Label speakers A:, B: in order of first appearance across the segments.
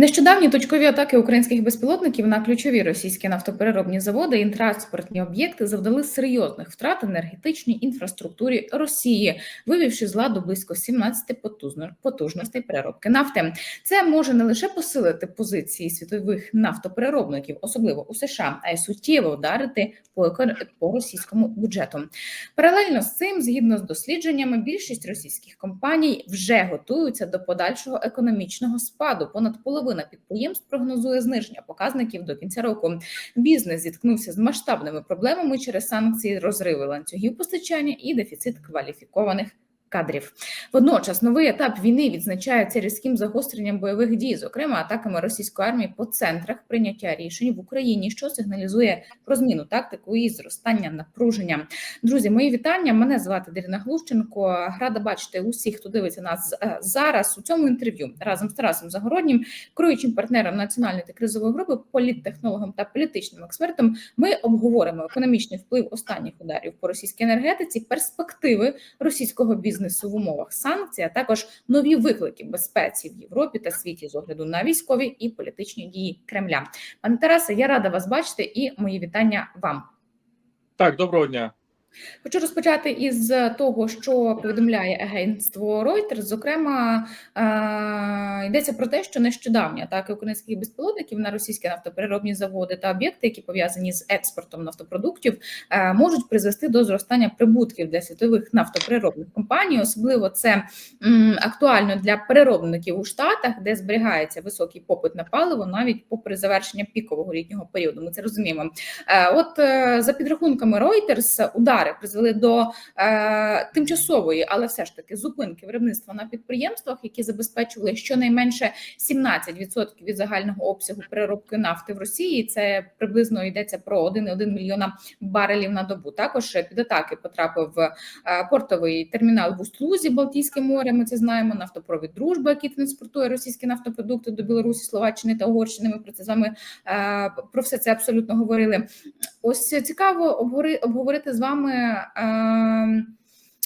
A: Нещодавні точкові атаки українських безпілотників на ключові російські нафтопереробні заводи і транспортні об'єкти завдали серйозних втрат енергетичній інфраструктурі Росії, вивівши з ладу близько 17 потужно- потужностей переробки нафти. Це може не лише посилити позиції світових нафтопереробників, особливо у США, а й суттєво вдарити по, російському бюджету. Паралельно з цим, згідно з дослідженнями, більшість російських компаній вже готуються до подальшого економічного спаду. Понад половина підприємств прогнозує зниження показників до кінця року. Бізнес зіткнувся з масштабними проблемами через санкції, розриви ланцюгів постачання і дефіцит кваліфікованих. Кадрів водночас новий етап війни відзначається різким загостренням бойових дій, зокрема атаками російської армії по центрах прийняття рішень в Україні, що сигналізує про зміну тактику і зростання напруження. Друзі, мої вітання. Мене звати Дарина Глущенко. Рада бачити усіх, хто дивиться нас е, зараз у цьому інтерв'ю разом з Тарасом Загороднім, керуючим партнером національної та кризової групи, політтехнологом та політичним експертом. Ми обговоримо економічний вплив останніх ударів по російській енергетиці, перспективи російського бізнесу в умовах санкцій, а також нові виклики безпеці в Європі та світі з огляду на військові і політичні дії Кремля. Пане Тарасе, я рада вас бачити і мої вітання вам.
B: Так, доброго дня.
A: Хочу розпочати із того, що повідомляє агентство Reuters. Зокрема, е, йдеться про те, що нещодавні атаки українських безпілотників на російські нафтопереробні заводи та об'єкти, які пов'язані з експортом нафтопродуктів, е, можуть призвести до зростання прибутків для світових нафтопереробних компаній. Особливо це м, актуально для переробників у Штатах, де зберігається високий попит на паливо, навіть попри завершення пікового літнього періоду. Ми це розуміємо. Е, От е, за підрахунками Reuters, удари призвели до е, тимчасової, але все ж таки зупинки виробництва на підприємствах, які забезпечували щонайменше 17% від загального обсягу переробки нафти в Росії. Це приблизно йдеться про 1,1 мільйона барелів на добу. Також під атаки потрапив е, портовий термінал в Усть-Лузі, Балтійське море. Ми це знаємо. Нафтопровід дружба, який транспортує російські нафтопродукти до Білорусі, Словаччини та Угорщини. Ми про це з вами е, про все це абсолютно говорили. Ось цікаво обговорити з вами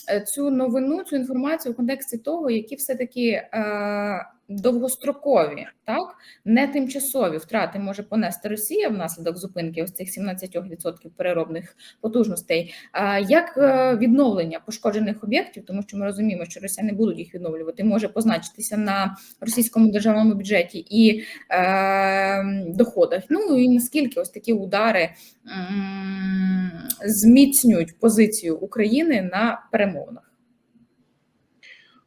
A: е, цю новину, цю інформацію в контексті того, які все таки е, довгострокові, так не тимчасові втрати може понести Росія внаслідок зупинки ось цих 17% переробних потужностей. Як е, відновлення пошкоджених об'єктів, тому що ми розуміємо, що Росія не будуть їх відновлювати, може позначитися на російському державному бюджеті і е, доходах. Ну і наскільки ось такі удари зміцнюють позицію України на перемовинах?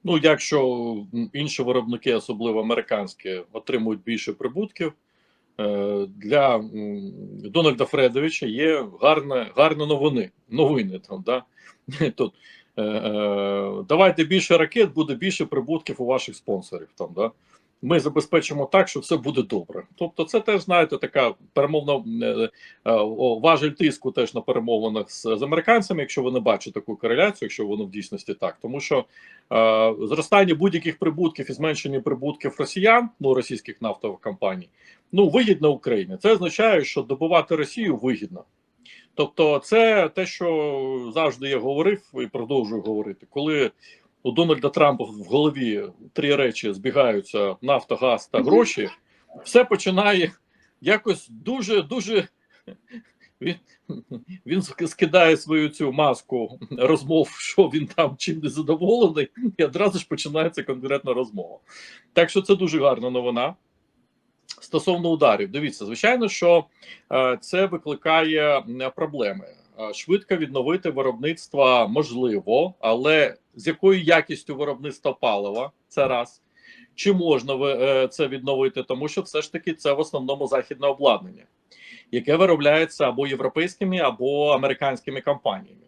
B: Ну, якщо інші виробники, особливо американські, отримують більше прибутків, е, для Дональда Фредовича є гарне, гарні новини. Новини там, да? Тут е, е, давайте більше ракет, буде більше прибутків у ваших спонсорів. Там, да? Ми забезпечимо так, що все буде добре. Тобто, це теж знаєте, така перемовна е, е, важель тиску теж на перемовинах з, з американцями, якщо ви не бачите таку кореляцію, якщо воно в дійсності так, тому що е, зростання будь-яких прибутків і зменшення прибутків росіян, ну російських нафтових компаній, ну вигідно Україні. Це означає, що добувати Росію вигідно. Тобто, це те, що завжди я говорив і продовжую говорити, коли у Дональда Трампа в голові три речі збігаються: нафта, газ та гроші, все починає якось дуже дуже. Він він скидає свою цю маску розмов, що він там чим не задоволений, і одразу ж починається конкретна розмова. Так що це дуже гарна новина. Стосовно ударів, дивіться, звичайно, що е, це викликає е, проблеми. Е, швидко відновити виробництво можливо, але з якою якістю виробництва палива це раз. Чи можна е, це відновити? Тому що все ж таки це в основному західне обладнання, яке виробляється або європейськими, або американськими компаніями.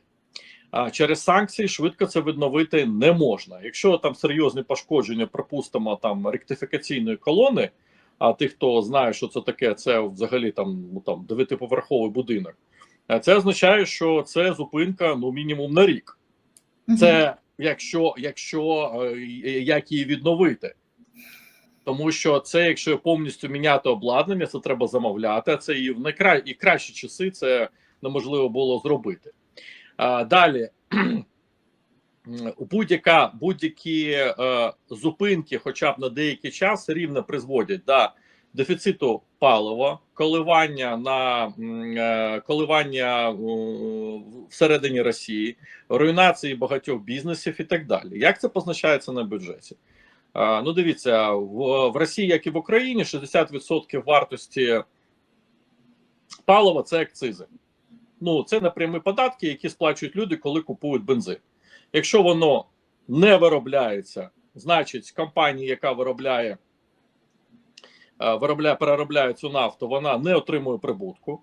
B: А через санкції швидко це відновити не можна. Якщо там серйозні пошкодження, припустимо, там ректифікаційної колони. А тих, хто знає, що це таке, це взагалі там ну там дев'ятиповерховий будинок. А це означає, що це зупинка ну мінімум на рік. Це якщо якщо як її відновити, тому що це, якщо повністю міняти обладнання, це треба замовляти. А це і в найкра... і кращі часи це неможливо було зробити. А, Далі будь-яка будь-які е, зупинки, хоча б на деякий час, рівно призводять до дефіциту палива, коливання на е, коливання всередині Росії, руйнації багатьох бізнесів і так далі. Як це позначається на бюджеті? Ну, дивіться, в, в Росії, як і в Україні, 60% вартості палива це акцизи. Ну, це напрямі податки, які сплачують люди, коли купують бензин. Якщо воно не виробляється, значить компанія, яка виробляє, виробляє, переробляє цю нафту, вона не отримує прибутку.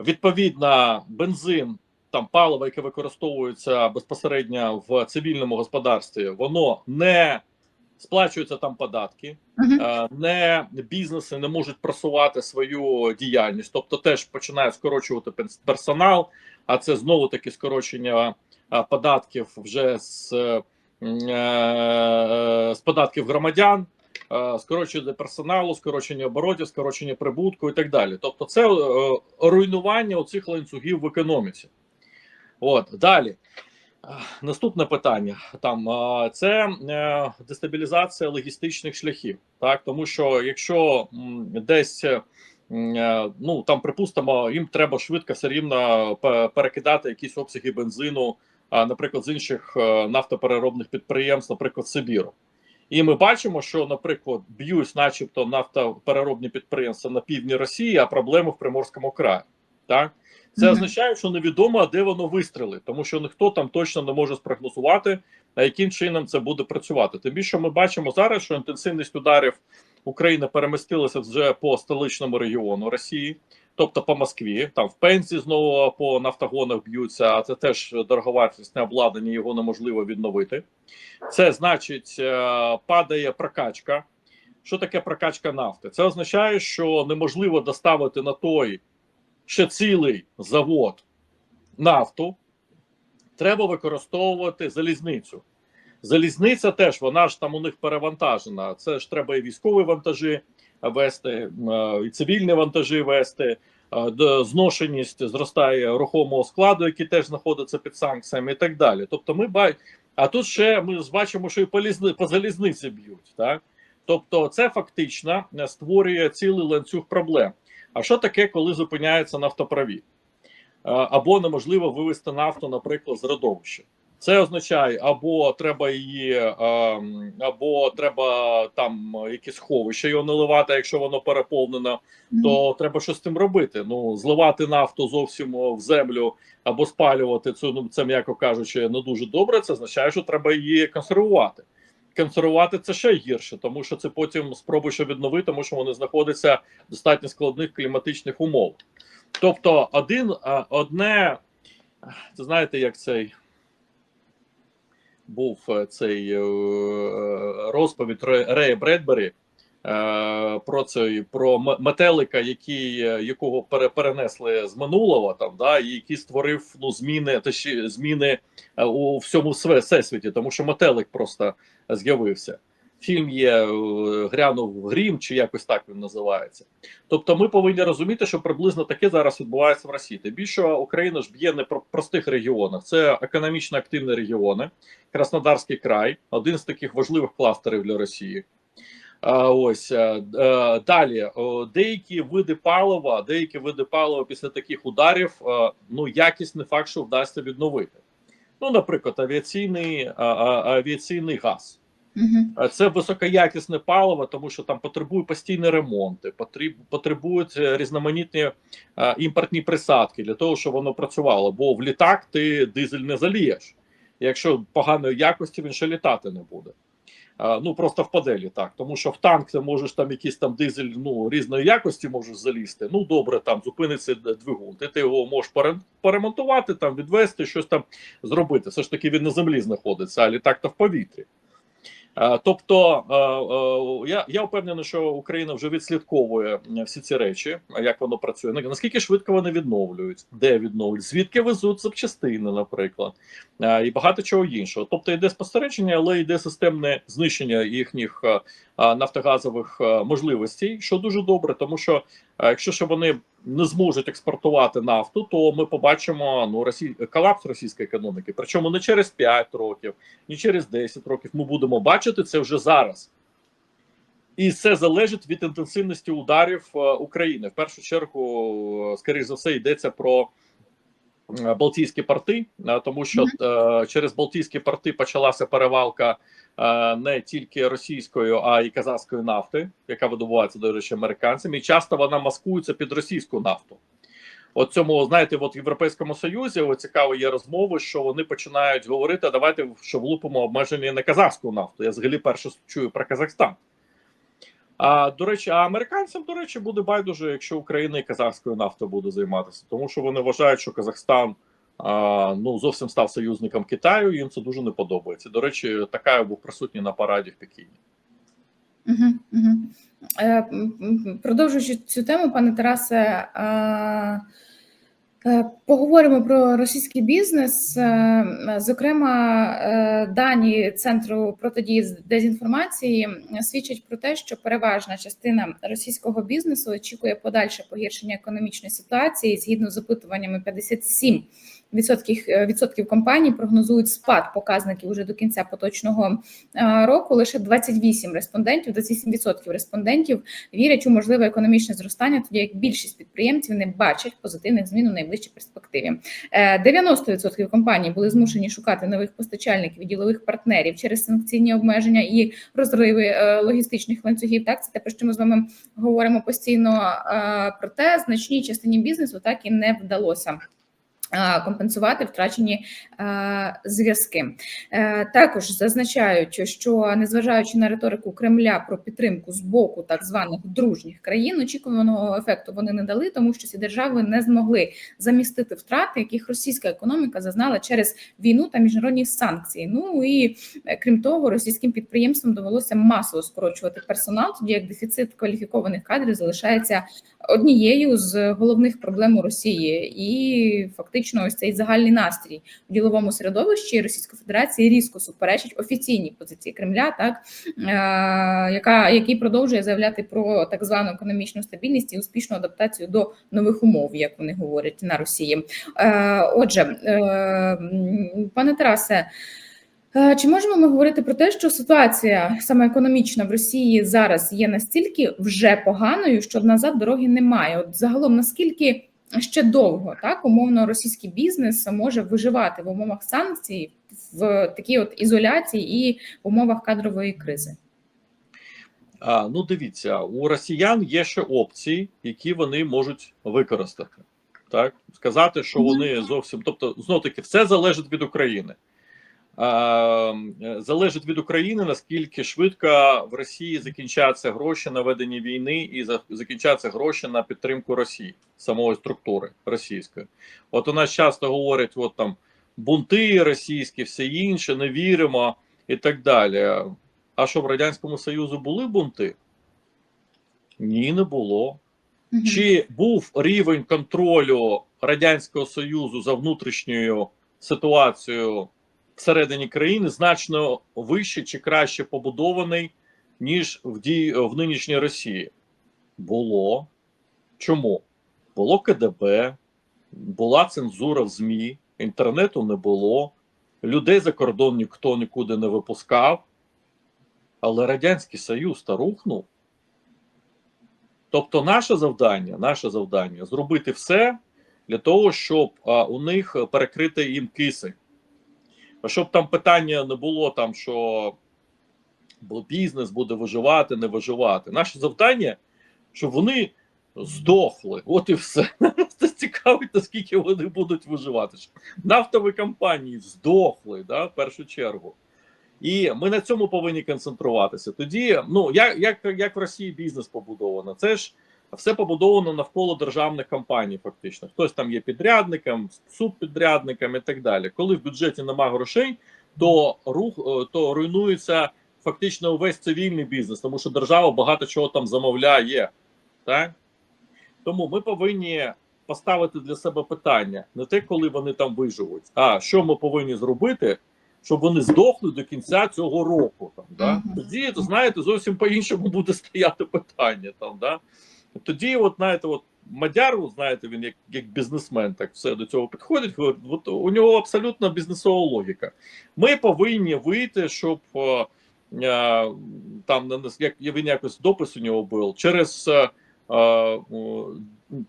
B: Відповідно, бензин, там паливо, яке використовується безпосередньо в цивільному господарстві, воно не сплачуються там податки,
A: Мгм.
B: Е, не бізнеси не можуть просувати свою діяльність, тобто теж починають скорочувати персонал, а це знову таки скорочення е, податків вже з, е, е, з податків громадян, е, скорочення персоналу, скорочення оборотів, скорочення прибутку і так далі. Тобто, це е, руйнування оцих ланцюгів в економіці. От далі. Е, Наступне питання там е, це е, дестабілізація логістичних шляхів, так тому що якщо десь е, е, ну там припустимо, їм треба швидко все рівно перекидати якісь обсяги бензину, наприклад, з інших е, нафтопереробних підприємств, наприклад, Сибіру. І ми бачимо, що, наприклад, б'ють, начебто, нафтопереробні підприємства на півдні Росії, а проблеми в Приморському краї. Так це означає, що невідомо, де воно вистрелить, тому що ніхто там точно не може спрогнозувати, а яким чином це буде працювати. Тим більше ми бачимо зараз, що інтенсивність ударів України перемістилася вже по столичному регіону Росії, тобто по Москві. Там в Пензі знову по нафтогонах б'ються, а це теж дороговартісне обладнання, його неможливо відновити. Це значить, е, падає прокачка. Що таке прокачка нафти? Це означає, що неможливо доставити на той ще цілий завод нафту, треба використовувати залізницю. Залізниця теж, вона ж там у них перевантажена. Це ж треба і військові вантажі вести, е, і цивільні вантажі вести. е, Зношеність зростає рухомого складу, який теж знаходиться під санкціями, і так далі. Тобто, ми ба... а тут ще ми бачимо, що і по, лізни... по залізниці б'ють. Так? Тобто, це фактично е, створює цілий ланцюг проблем. А що таке, коли зупиняється нафтоправі? Або неможливо вивести нафту, наприклад, з родовища. Це означає, або треба її, ем, або треба там якісь сховище його наливати, якщо воно переповнено, то треба щось з цим робити. Ну, зливати нафту зовсім в землю або спалювати це, ну, це м'яко кажучи, не дуже добре. Це означає, що треба її консервувати. Консервувати це ще гірше, тому що це потім спробуєш відновити, тому що вони знаходяться в достатньо складних кліматичних умовах. Тобто, один одне, це знаєте, як цей був е, цей е, розповідь Ре- Рея Бредбері е, про цей про метелика, який, е, якого пере, перенесли з минулого, там да, і який створив ну, зміни та зміни е, у всьому всесвіті, тому що метелик просто з'явився. Фільм є е, Грянув грім, чи якось так він називається. Тобто, ми повинні розуміти, що приблизно таке зараз відбувається в Росії. Тим більше Україна ж б'є не про простих регіонах, це економічно активні регіони. Краснодарський край, один з таких важливих кластерів для Росії. А, ось е, е, далі деякі види палива, деякі види палива після таких ударів, ну якість не факт, що вдасться відновити. Ну, наприклад, авіаційний авіаційний газ. А Це високоякісне паливо, тому що там потребує постійні ремонти, потребують е, різноманітні е, імпортні присадки для того, щоб воно працювало. Бо в літак ти дизель не залієш. Якщо поганої якості, він ще літати не буде. Ну просто впаде літак. Тому що в танк ти можеш там якийсь там дизель ну, різної якості можеш залізти. Ну добре, там зупиниться двигун. Ти, ти його можеш пере- поремонтувати, там відвести, щось там зробити. Все ж таки він на землі знаходиться, а літак то в повітрі. Е, Тобто е, е, я, я впевнений, що Україна вже відслідковує всі ці речі, як воно працює. Наскільки швидко вони відновлюють, де відновлюють, звідки везуть запчастини, наприклад, і багато чого іншого. Тобто йде спостереження, але йде системне знищення їхніх нафтогазових можливостей, що дуже добре, тому що якщо ж вони не зможуть експортувати нафту, то ми побачимо ну росій колапс російської економіки. Причому не через 5 років, ні через 10 років. Ми будемо бачити це вже зараз. І це залежить від інтенсивності ударів е, України. В першу чергу, е, скоріш за все, йдеться про Балтійські порти, е, тому що е, через Балтійські порти почалася перевалка е, не тільки російської, а й казахської нафти, яка видобувається, до речі, американцями. І часто вона маскується під російську нафту. От цьому, знаєте, от в Європейському Союзі цікаво є розмови, що вони починають говорити: давайте що влупимо обмеження на казахську нафту. Я взагалі перше чую про Казахстан. А до речі, а американцям, до речі, буде байдуже, якщо Україна і казахською нафтою буде займатися, тому що вони вважають, що Казахстан а, ну зовсім став союзником Китаю. Їм це дуже не подобається. До речі, така був присутній на параді в Пекіні.
A: Угу, угу. Е, Продовжуючи цю тему, пане Тарасе, е, поговоримо про російський бізнес. Е, Зокрема, е, дані Центру протидії з дезінформації свідчать про те, що переважна частина російського бізнесу очікує подальше погіршення економічної ситуації. Згідно з опитуваннями, 57 відсотків відсотків компаній прогнозують спад показників уже до кінця поточного е, року. Лише 28 респондентів, 27% респондентів вірять у можливе економічне зростання, тоді як більшість підприємців не бачать позитивних змін у найближчій перспективі. Е, 90% компаній були змушені шукати нових постачальників і ділових партнерів через санкційні обмеження і розриви е, логістичних ланцюгів. Так, це те, про що ми з вами говоримо постійно. Е, Проте значній частині бізнесу так і не вдалося. Компенсувати втрачені е, зв'язки Е, також зазначають, що незважаючи на риторику Кремля про підтримку з боку так званих дружніх країн, очікуваного ефекту вони не дали, тому що ці держави не змогли замістити втрати, яких російська економіка зазнала через війну та міжнародні санкції. Ну і е, крім того, російським підприємствам довелося масово скорочувати персонал, тоді як дефіцит кваліфікованих кадрів залишається однією з головних проблем у Росії, і фактично, ось цей загальний настрій в діловому середовищі Російської Федерації різко суперечить офіційній позиції Кремля, так е, яка який продовжує заявляти про так звану економічну стабільність і успішну адаптацію до нових умов, як вони говорять на Росії. Е, отже, е, пане Тарасе. Чи можемо ми говорити про те, що ситуація саме економічна в Росії зараз є настільки вже поганою, що назад дороги немає? От загалом наскільки ще довго так умовно російський бізнес може виживати в умовах санкцій, в такій от ізоляції і в умовах кадрової кризи?
B: А, ну, дивіться, у росіян є ще опції, які вони можуть використати. Так, сказати, що вони зовсім, тобто, знов таки, все залежить від України. Залежить від України, наскільки швидко в Росії закінчаться гроші на ведення війни і закінчаться гроші на підтримку Росії, самої структури російської. От у нас часто говорять, от там бунти російські, все інше, не віримо і так далі. А що в Радянському Союзу були бунти? Ні, не було. Чи був рівень контролю Радянського Союзу за внутрішньою ситуацією всередині країни значно вище чи краще побудований, ніж в дій в нинішній Росії? Було. Чому? Було КДБ, була цензура в ЗМІ, інтернету не було, людей за кордон ніхто нікуди не випускав. Але Радянський Союз та рухнув. Тобто, наше завдання, наше завдання зробити все для того, щоб а, у них перекрити їм кисень. Щоб там питання не було, там, що бізнес буде виживати, не виживати. Наше завдання, щоб вони здохли. От і все. Це цікавить, наскільки вони будуть виживати. Нафтові компанії здохли да, в першу чергу. І ми на цьому повинні концентруватися. Тоді, ну як як, як в Росії бізнес побудовано, це ж все побудовано навколо державних компаній. Фактично, хтось там є підрядником, субпідрядником і так далі. Коли в бюджеті немає грошей, то рух е, то руйнується фактично увесь цивільний бізнес, тому що держава багато чого там замовляє. Так тому ми повинні поставити для себе питання не те, коли вони там виживуть, а що ми повинні зробити щоб вони здохли до кінця цього року. Там, да? Тоді, то, знаєте, зовсім по-іншому буде стояти питання. Там, да? Тоді, от, знаєте, от Мадяр, знаєте, він як, як бізнесмен, так все до цього підходить. От, у нього абсолютно бізнесова логіка. Ми повинні вийти, щоб е, е, там як він якось допис у нього був, через е, е,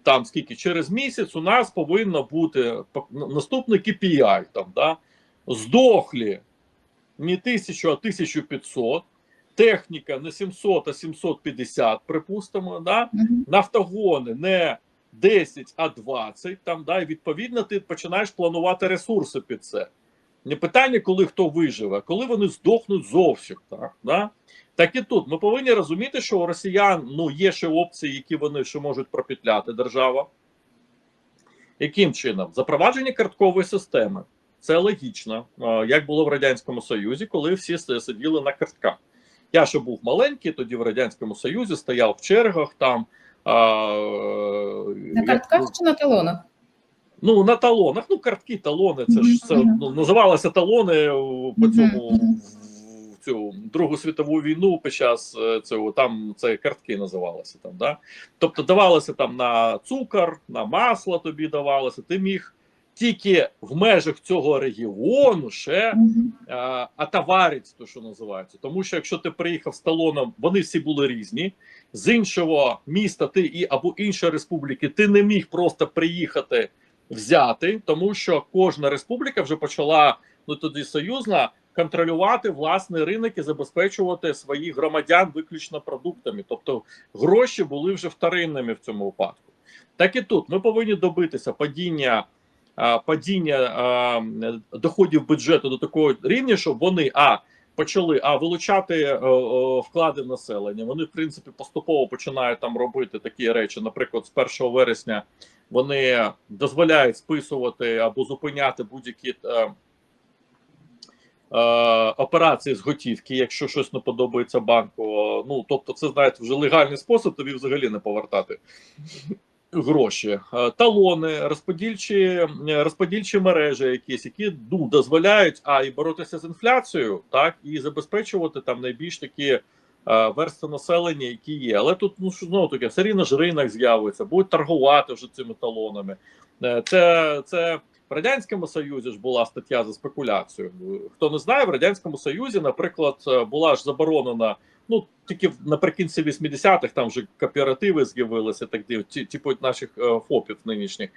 B: там скільки через місяць у нас повинно бути наступний KPI, там, да, здохлі не 1000, а 1500, техніка не 700, а 750, припустимо, да,
A: Мгм.
B: нафтогони не 10, а 20, там, да, і відповідно ти починаєш планувати ресурси під це. Не питання, коли хто виживе, коли вони здохнуть зовсім. Так, да? так і тут ми повинні розуміти, що у росіян ну, є ще опції, які вони ще можуть пропетляти держава. Яким чином? Запровадження карткової системи. Це логічно, як було в Радянському Союзі, коли всі сиділи на картках. Я ще був маленький, тоді в Радянському Союзі стояв в чергах там. А,
A: На
B: як-
A: картках чи на талонах?
B: Ну, на талонах, ну, картки, талони, це ж це, ну, називалося талони по цьому
A: мгм.
B: в цю Другу світову війну під час е, цього там це картки називалися там, да? Тобто давалося там на цукор, на масло тобі давалося, ти міг тільки в межах цього регіону ще
A: Мгм.
B: а, атаварець, то що називається. Тому що якщо ти приїхав з талоном, вони всі були різні. З іншого міста ти і або іншої республіки ти не міг просто приїхати взяти, тому що кожна республіка вже почала ну тоді союзна контролювати власний ринок і забезпечувати своїх громадян виключно продуктами. Тобто гроші були вже вторинними в цьому випадку. Так і тут ми повинні добитися падіння падіння доходів бюджету до такого рівня, щоб вони а почали а вилучати е, вклади населення. Вони, в принципі, поступово починають там робити такі речі. Наприклад, з 1 вересня вони дозволяють списувати або зупиняти будь-які. Е, е, Операції з готівки, якщо щось не подобається банку, ну тобто, це знаєте, вже легальний спосіб тобі взагалі не повертати гроші, Е, талони, розподільчі е, розподільчі мережі, якісь, які ну, дозволяють а і боротися з інфляцією, так і забезпечувати там найбільш такі е, верстви населення, які є. Але тут ну знову таки все рівно ж ринок з'явиться, будуть торгувати вже цими талонами. Це це в радянському союзі ж була стаття за спекуляцію. Хто не знає, в радянському союзі, наприклад, була ж заборонена. Ну тільки наприкінці 80-х там вже кооперативи з'явилися, так типу наших е, ФОПів нинішніх.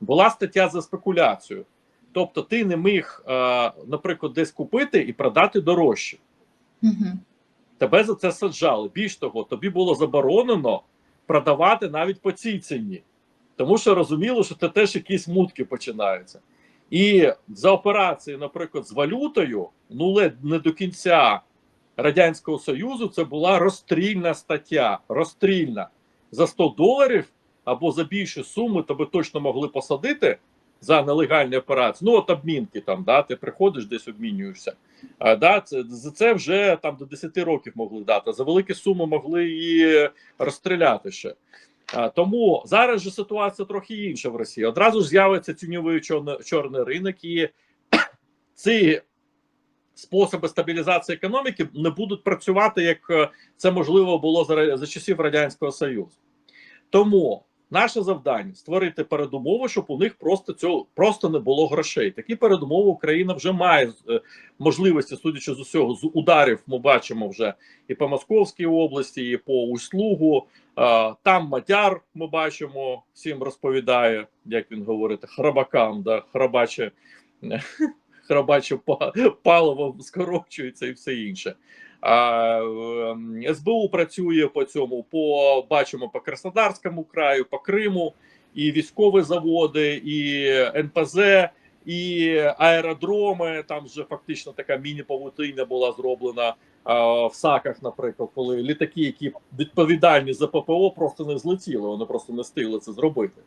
B: Була стаття за спекуляцію. Тобто, ти не міг, е, наприклад, десь купити і продати дорожче. Тебе за це саджали. Більш того, тобі було заборонено продавати навіть по цій ціні, тому що розуміло, що це теж якісь мутки починаються. І за операції, наприклад, з валютою, ну ледь не до кінця Радянського Союзу, це була розстрільна стаття. Розстрільна за 100 доларів або за більші суми тебе точно могли посадити за нелегальні операції. Ну, от обмінки там, да, ти приходиш, десь обмінюєшся. А, да, це, за це вже там до 10 років могли дати. За великі суми могли і розстріляти ще. А, тому зараз же ситуація трохи інша в Росії. Одразу ж з'явиться тіньовий чорний, чорний ринок, і ці способи стабілізації економіки не будуть працювати, як е, це можливо було за, за часів Радянського Союзу. Тому наше завдання створити передумови, щоб у них просто цього просто не було грошей. Такі передумови Україна вже має е, можливості, судячи з усього, з ударів ми бачимо вже і по Московській області, і по Услугу. Е, Там Мадяр ми бачимо, всім розповідає, як він говорить, храбакам, да, храбаче, храбаче па- паливо скорочується і все інше. А, ем, СБУ працює по цьому, по бачимо по Краснодарському краю, по Криму, і військові заводи, і НПЗ, і аеродроми. Там вже фактично така міні-павутиння була зроблена а, в САКах, наприклад, коли літаки, які відповідальні за ППО, просто не злетіли, вони просто не встигли це зробити.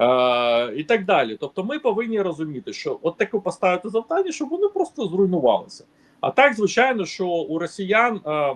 B: Е, і так далі. Тобто, ми повинні розуміти, що от таке поставити завдання, щоб вони просто зруйнувалися. А так, звичайно, що у росіян е,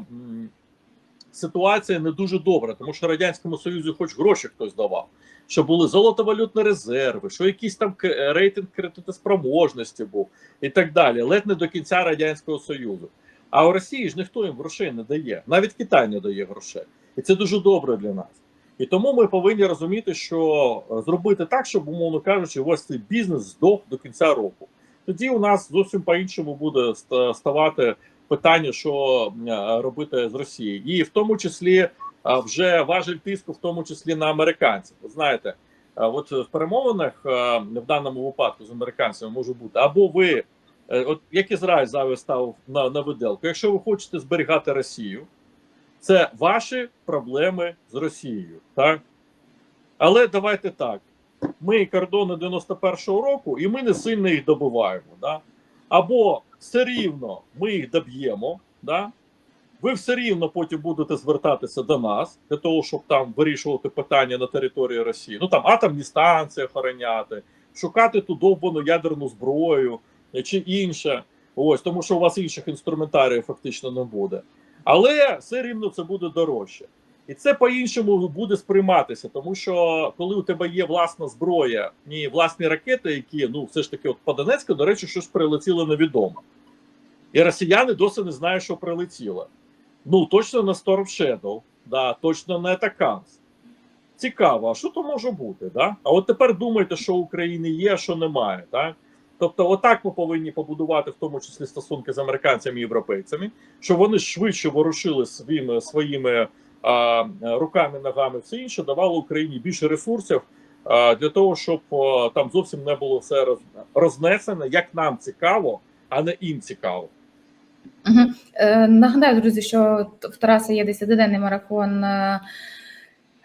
B: ситуація не дуже добра, тому що радянському союзі, хоч гроші хтось давав, що були золотовалютні резерви, що якийсь там рейтинг кредитоспроможності був і так далі. Ледь не до кінця радянського союзу. А у Росії ж ніхто їм грошей не дає, навіть Китай не дає грошей, і це дуже добре для нас. І тому ми повинні розуміти, що е, зробити так, щоб, умовно кажучи, ось цей бізнес здох до кінця року. Тоді у нас зовсім по-іншому буде ставати питання, що е, робити з Росією, і в тому числі е, вже важель тиску, в тому числі на американців. Ви знаєте, от в перемовинах в даному випадку з американцями може бути або ви, от як Ізраїль зараз став на, на виделку, якщо ви хочете зберігати Росію, це ваші проблеми з Росією, так? Але давайте так. Ми кордони 91-го року, і ми не сильно їх добиваємо. Да? Або все рівно ми їх доб'ємо, да? ви все рівно потім будете звертатися до нас для того, щоб там вирішувати питання на території Росії. Ну там атомні станції охороняти, шукати ту довбану ядерну зброю чи інше. Ось тому, що у вас інших інструментаріїв фактично не буде. Але все рівно це буде дорожче. І це по-іншому буде сприйматися, тому що коли у тебе є власна зброя і власні ракети, які ну все ж таки, от по Донецьку, до речі, щось прилетіло невідомо. І росіяни досі не знають, що прилетіло. Ну, точно не Storm Shadow, да, точно не Атаканс. Цікаво, а що то може бути? Да? А от тепер думайте, що в Україні є, а що немає. Так? Тобто, отак ми повинні побудувати, в тому числі стосунки з американцями і європейцями, щоб вони швидше ворушили своїми своїми а, руками, ногами, все інше, давало Україні більше ресурсів а, для того, щоб а, там зовсім не було все роз, рознесено, як нам цікаво, а не їм цікаво.
A: Угу. Е, нагадаю, друзі, що в Тараса є 10-денний марафон, е,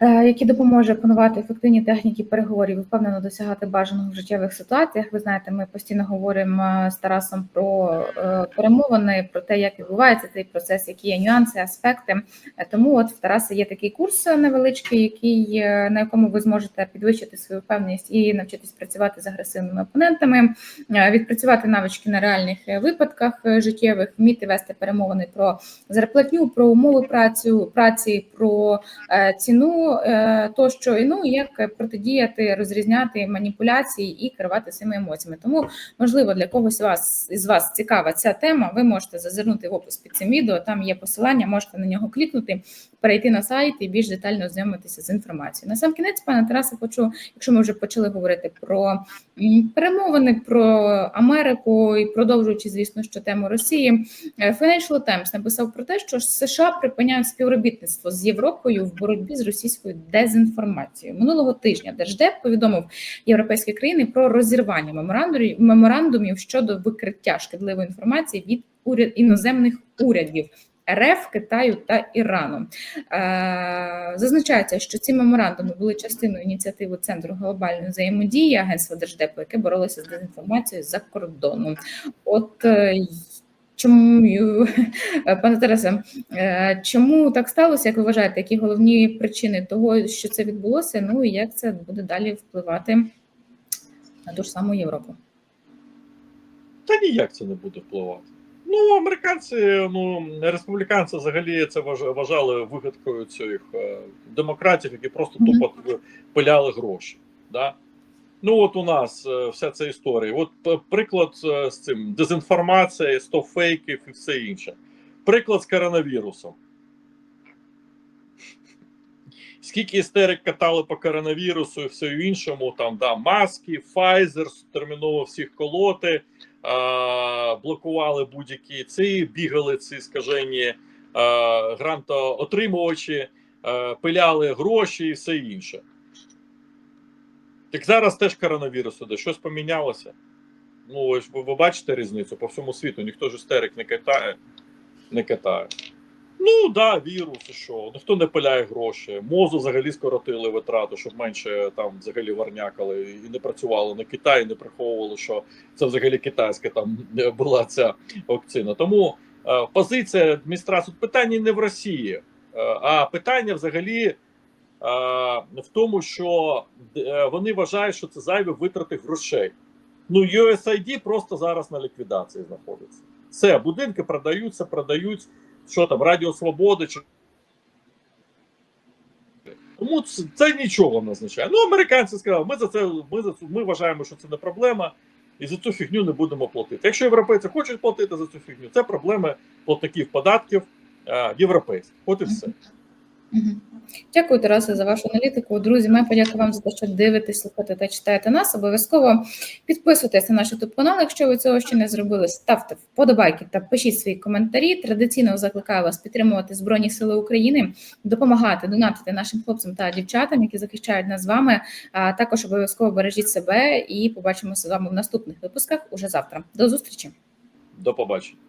A: який допоможе опанувати ефективні техніки переговорів впевнено досягати бажаного в життєвих ситуаціях. Ви знаєте, ми постійно говоримо е, з Тарасом про е, перемовини, про те, як відбувається цей процес, які є нюанси, аспекти. Е, Тому от в Тараса є такий курс невеличкий, який е, на якому ви зможете підвищити свою впевненість і навчитись працювати з агресивними опонентами, е, відпрацювати навички на реальних е, випадках е, життєвих, вміти вести перемовини про зарплатню, про умови працю, праці, про е, ціну е, тощо, і ну як протидіяти, розрізняти маніпуляції і керувати своїми емоціями. Тому, можливо, для когось вас із вас цікава ця тема. Ви можете зазирнути в опис під цим відео. Там є посилання, можете на нього клікнути, перейти на сайт і більш детально ознайомитися з інформацією. На сам кінець, пане Тарасе, хочу, якщо ми вже почали говорити про перемовини, про Америку і продовжуючи, звісно, що тему Росії. Е, Financial Times написав про те, що США припиняють співробітництво з Європою в боротьбі з російською дезінформацією. Минулого тижня Держдеп повідомив європейські країни про розірвання меморандумів, меморандумів щодо викриття шкідливої інформації від уряд іноземних урядів. РФ, Китаю та Ірану Е, зазначається, що ці меморандуми були частиною ініціативи Центру глобальної взаємодії Агентства Держдепу, яке боролося з дезінформацією за кордоном. От е, Чому е, пане Тарасе, е, чому так сталося? Як ви вважаєте, які головні причини того, що це відбулося? Ну і як це буде далі впливати на ту ж саму Європу?
B: Та ніяк це не буде впливати. Ну, американці, ну республіканці взагалі це вважали вигадкою цих е, демократів, які просто тупо пиляли гроші. Да? Ну, от у нас е, вся ця історія. От приклад е, з цим дезінформація, 100 фейків і все інше. Приклад з коронавірусом. Скільки істерик катали по коронавірусу і все іншому, там да, маски, Pfizer, терміново всіх колоти, а, блокували будь-які ці, бігали ці скажені а, грантоотримувачі, а, пиляли гроші і все інше. Так зараз теж коронавірус іде, щось помінялося. Ну, ось ви, ви бачите різницю по всьому світу, ніхто ж істерик не катає, не катає. Ну, да, вірус, і що. Ніхто не пиляє гроші. Мозу взагалі скоротили витрату, щоб менше там взагалі варнякали і не працювали на Китаї, не приховували, що це взагалі китайська там була ця вакцина. Тому е, позиція адміністрації питання не в Росії, е, а питання взагалі в тому, що е, вони вважають, що це зайві витрати грошей. Ну, USAID просто зараз на ліквідації знаходиться. Все, будинки продаються, продають що там, Радіо Свободи чи. Тому це, це нічого не означає. Ну, американці сказали, ми за це ми, за, ми вважаємо, що це не проблема, і за цю фігню не будемо платити. Якщо європейці хочуть платити за цю фігню, це проблеми платників податків е, європейських. От і все.
A: Дякую, Тарасе, за вашу аналітику. Друзі, моя подяка вам за те, що дивитесь, слухаєте та читаєте нас. Обов'язково підписуйтесь на наш youtube канал, якщо ви цього ще не зробили. Ставте вподобайки та пишіть свої коментарі. Традиційно закликаю вас підтримувати Збройні Сили України, допомагати, донатити нашим хлопцям та дівчатам, які захищають нас з вами. А також обов'язково бережіть себе і побачимося з вами в наступних випусках уже завтра. До зустрічі.
B: До побачення.